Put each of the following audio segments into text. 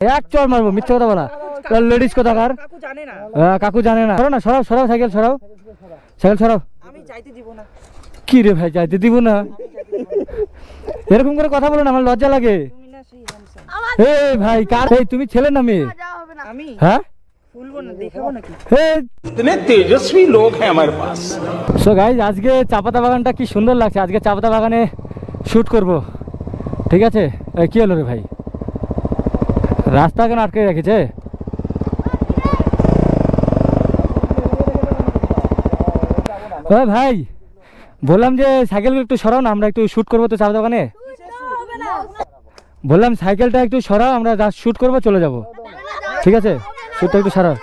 এক চল মারবো মিথ্যে কথা বলা। লেডিস কোথাকার? কাকু জানে না। সরাও না সরাও সরাও সাইকেল সরাও। সাইকেল সরাও। কি রে ভাই যাইতে দিব না? এরকম করে কথা বলো না আমার লজ্জা লাগে। এ ভাই কার? এই তুমি ছেলে না মেয়ে? হ্যাঁ? আজকে চাপাতা বাগানটা কি সুন্দর লাগছে। আজকে চাপাতা বাগানে শুট করব। ঠিক আছে? কি হলো রে ভাই? রাস্তা কেন আটকে রেখেছে? ও ভাই বললাম যে সাইকেলগুলো একটু সরাও না আমরা একটু শ্যুট করব তো চাপাতা দোকানে। বললাম সাইকেলটা একটু সরাও আমরা জাস্ট শ্যুট করব চলে যাব। ঠিক আছে? শ্যুটটা একটু সরাও।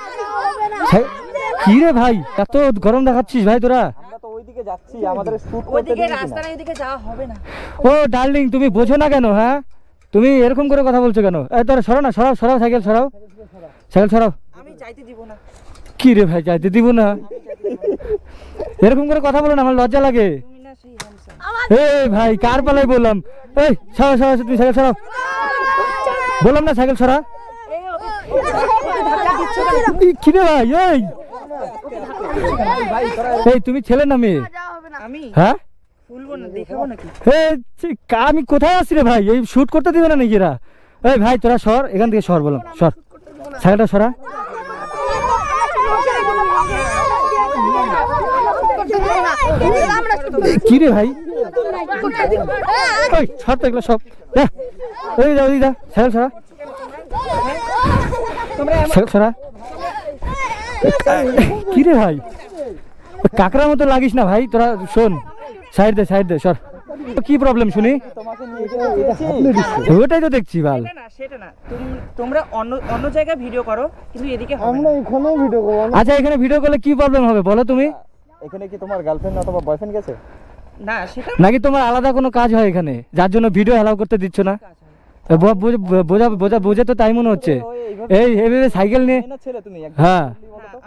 কি রে ভাই এত গরম দেখাচ্ছিস ভাই তোরা। আমরা তো ওইদিকে যাচ্ছি আমাদের শুট করতে ওইদিকে দিবি কিনা? রাস্তার ওইদিকে যাওয়া হবে না। ও ডার্লিং তুমি বোঝো না কেন হ্যাঁ? তুমি এরকম করে কথা বলছো কেন তোরা সরাও না সরাও সরাও সাইকেল সরাও সাইকেল সরাও আমি যাইতে দিব না কি রে ভাই যাইতে দিব না এরকম করে কথা বলো না আমার লজ্জা লাগে এই ভাই কার পালাই বললাম এই সরাও সরাও তুমি সাইকেল সরাও বললাম না সাইকেল সরা কি রে ভাই এই এই তুমি ছেলে না মেয়ে হ্যাঁ আমি কোথায় আছি রে ভাই? এই শুট করতে দিবে না নাকি এরা? এই ভাই তোরা সর এখান থেকে সর বললাম সর। সাইকেলটা সরা। কি রে ভাই? ওই সর তো এগুলো সব। এই যা ওই যা সাইকেল সরা। সাইকেল সরা। কি রে ভাই? ওই কাকড়ার মতো লাগিস না ভাই তোরা শোন। সাইড দে সাইড দে সর। কি প্রবলেম শুনি? ওটাই তো দেখছি ভালো। সেটা না তোমরা অন্য অন্য জায়গায় ভিডিও করো কিন্তু এদিকে হবে আমরা এখানেও ভিডিও করব। আচ্ছা এখানে ভিডিও করলে কি প্রবলেম হবে বলো তুমি? এখানে কি তোমার গার্লফ্রেন্ড অথবা বয়ফ্রেন্ড গেছে? না সেটা নাকি তোমার আলাদা কোনো কাজ হয় এখানে যার জন্য ভিডিও অ্যালাউ করতে দিচ্ছ না? বোঝা বোঝা বোঝা বোঝে তো তাই মনে হচ্ছে। এই এভাবে সাইকেল নিয়ে মেয়ে না ছেলে তুমি? একদম হ্যাঁ। না,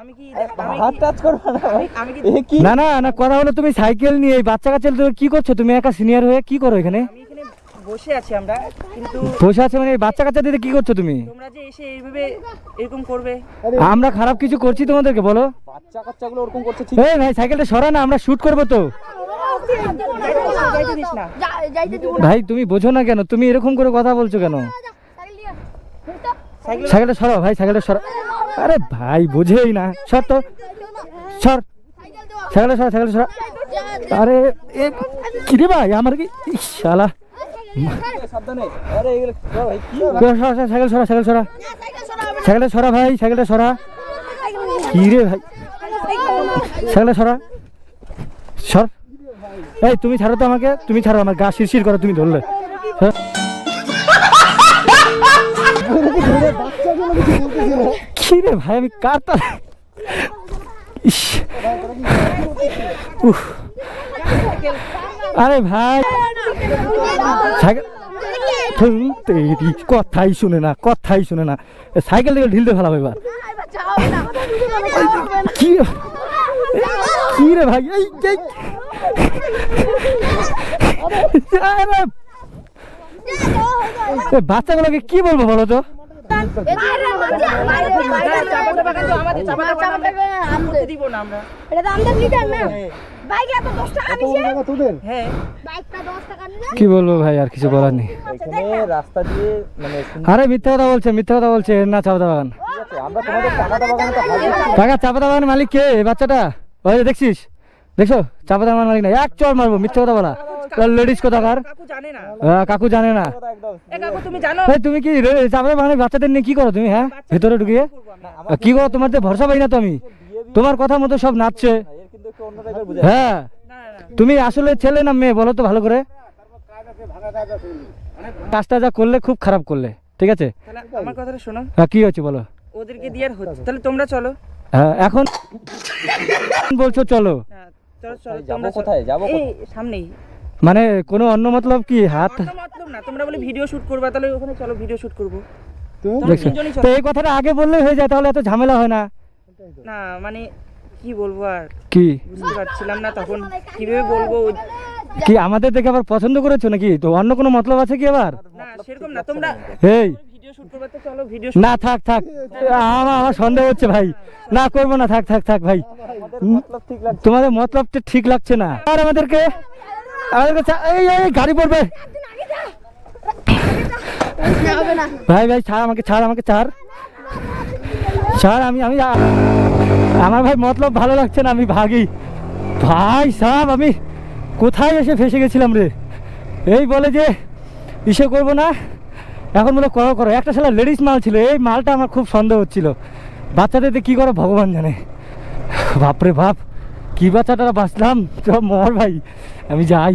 আমি কি আমি হাত কি- টাচ করবে না না না না কথা হলো তুমি সাইকেল নিয়ে এই বাচ্চা কাচ্চা তুমি কি করছ? তুমি একা সিনিয়র হয়ে কি করো এখানে? বসে আছি আমরা কিন্তু বসে আছে মানে এই বাচ্চা কাচ্চা দিতে কি করছ তুমি? তোমরা যে এসে এইভাবে এরকম করবে। আমরা খারাপ কিছু করছি তোমাদেরকে বলো। বাচ্চা কাচ্চাগুলো ওরকম করছে ঠিক এই ভাই সাইকেলটা সরা না আমরা শুট করব তো। ভাই তুমি বোঝো না কেন? তুমি এরকম করে কথা বলছো কেন? সাইকেলটা সরাও ভাই সাইকেলটা সরা আরে ভাই বোঝেই না। সর তো। সর। সাইকেলটা সরা সাইকেলটা সরা আরে এ কি রে ভাই আমার কি শালা। সাইকেল সরা সাইকেল সরা। সাইকেলটা সরা ভাই সাইকেলটা সরা। কি রে ভাই। সাইকেলটা সরা। সর। এই তুমি ছাড়ো তো আমাকে তুমি ছাড়ো আমার গা শিরশির করো তুমি ধরলে। হ্যাঁ? কি রে ভাই আমি কার উফ। আরে ভাই। তেরি, কথাই শুনে না কথাই শুনে না। সাইকেল থেকে ঢিলতে ফেলাবো এবার। কি কি রে ভাই? এই বাচ্চাগুলোকে কি বলব বলো তো? বাগান বাগান কি বলব ভাই আর কিছু বলার নেই। রাস্তা দিয়ে মানে আরে মিথ্যা কথা বলছে মিথ্যা কথা বলছে না চাপাতা বাগান। বাগানে কাকা চাপাতা বাগানের মালিক কে? বাচ্চাটা? ওই দেখছিস? দেখছ? চাপাতা বাগানের মালিক না এক চর মারবো মিথ্যা কথা বলা। লেডিস কোথাকার? কাকু জানে না। কাকু তুমি কি বাগানের বাচ্চাদের নিয়ে কি করো তুমি হ্যাঁ? ভেতরে ঢুকিয়ে। কি করো তোমার তো ভরসা পাই না তো আমি। তোমার কথা মতো সব নাচছে। হ্যাঁ। তুমি আসলে ছেলে না মেয়ে বলো তো ভালো করে। কাজটা যা করলে খুব খারাপ করলে ঠিক আছে? আমার কথাটা শোনো। হ্যাঁ, কি হচ্ছে বলো? ওদেরকে দিয়ে হচ্ছে তাহলে তোমরা চলো। হ্যাঁ, এখন বলছো চলো। হ্যাঁ, চলো চলো যাব কোথায়? যাব সামনেই। মানে কোনো অন্য মতলব কি হাত? অন্য মতলব না তোমরা বলে ভিডিও শুট করবা তাহলে ওখানে চলো ভিডিও শুট করব। তো চলো। এই কথাটা আগে বললে হয়ে যায় তাহলে এত ঝামেলা হয় না। না মানে কি বলব আর? কি? বুঝতে পারছিলাম না তখন। কীভাবে বলব? কি আমাদের দেখে আবার পছন্দ করেছ নাকি? তো অন্য কোনো মতলব আছে কি আবার? না সেরকম না তোমরা এই। ভিডিও ভিডিও শুট করবে তো চলো ভিডিও না থাক থাক। আমার আমার সন্দেহ হচ্ছে ভাই। না করব না থাক থাক থাক ভাই। তোমাদের মতলবটা ঠিক লাগছে না। আর আমাদেরকে আমাদেরকে এই এই গাড়ি পড়বে। ভাই ভাই ছাড় আমাকে ছাড় আমাকে ছাড়। ছাড় আমি আমি আমার ভাই মতলব ভালো লাগছে না আমি ভাগি। ভাই সাহেব আমি কোথায় এসে ফেসে গেছিলাম রে? এই বলে যে ইসে করব না। এখন বলো, করো করো। একটা ছেলে লেডিস মাল ছিল, এই মালটা আমার খুব সন্দেহ হচ্ছিল। বাচ্চাদের কি করে, ভগবান জানে। বাপরে বাপ, কী বাচ্চাটা বাঁচলাম? তো মর ভাই, আমি যাই।